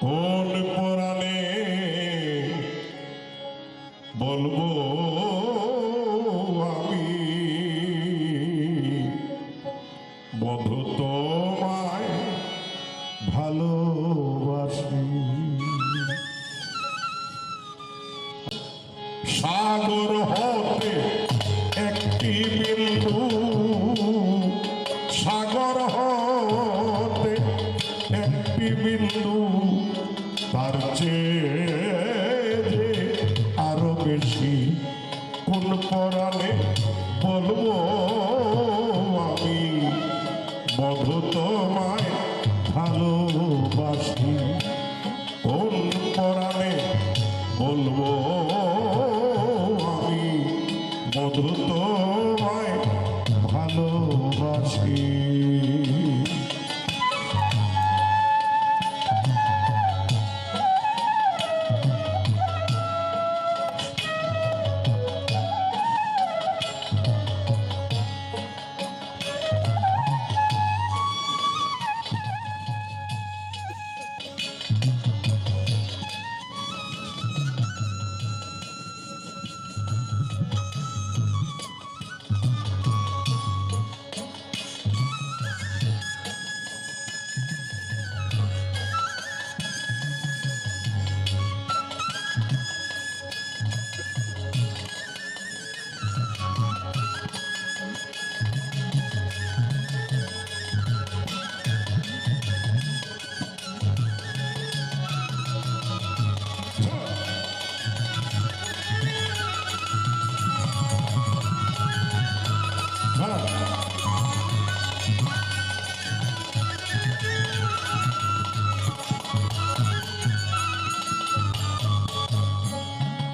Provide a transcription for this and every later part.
কোন পরাণে বলব আমি। বধু তোমায় ভালোবাসি। সাগর হতে Baltimore.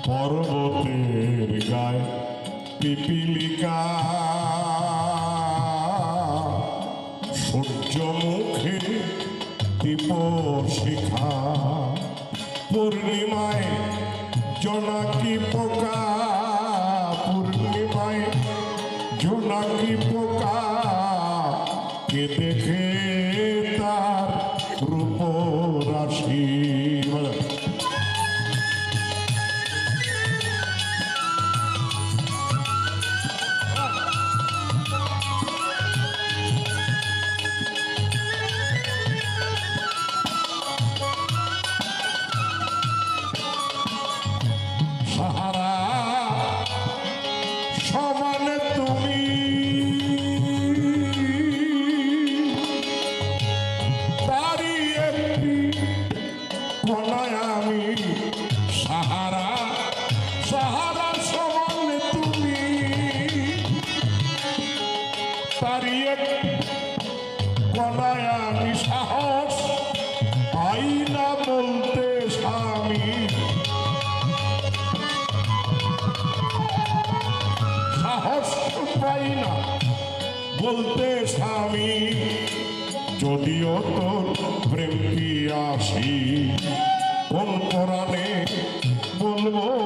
পর্বতের গায়ে পিপিলিকা। সূর্যমুখে দীপ শিখা পূর্ণিমায় জোনাকি পোকা। তারি আমি সাহস পাই না বলতে স্বামী? সাহস পাই না বলতে স্বামী? যদিও তোর প্রেম কি আসি, কোন পরাণে বলব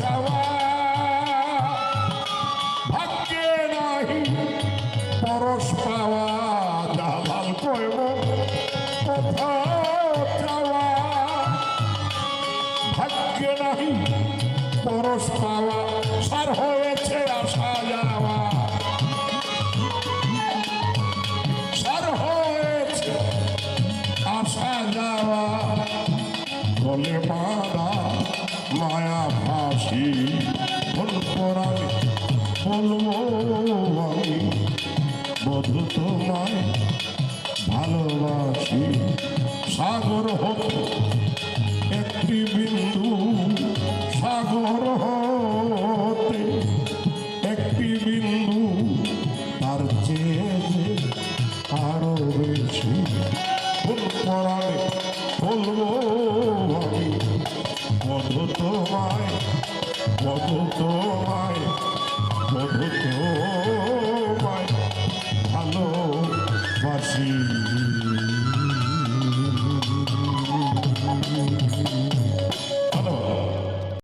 যাওয়া ভাগ্যে নাহি পরশ পাওয়া কয় মোর পথ যাওয়া ভাগ্যে নাহি পরশ পাওয়া, সার হয়েছে আসা যাওয়া। সার হয়েছে আসা যাওয়া। গলে মারা মায়া ফুল পরাণে বলব আমি বধু তোমায় ভালোবাসি। সাগর হতো একটি বিন্দু সাগর হতে, একটি বিন্দু তার চেয়ে আরও বেশি। ফুল পরাণে বলব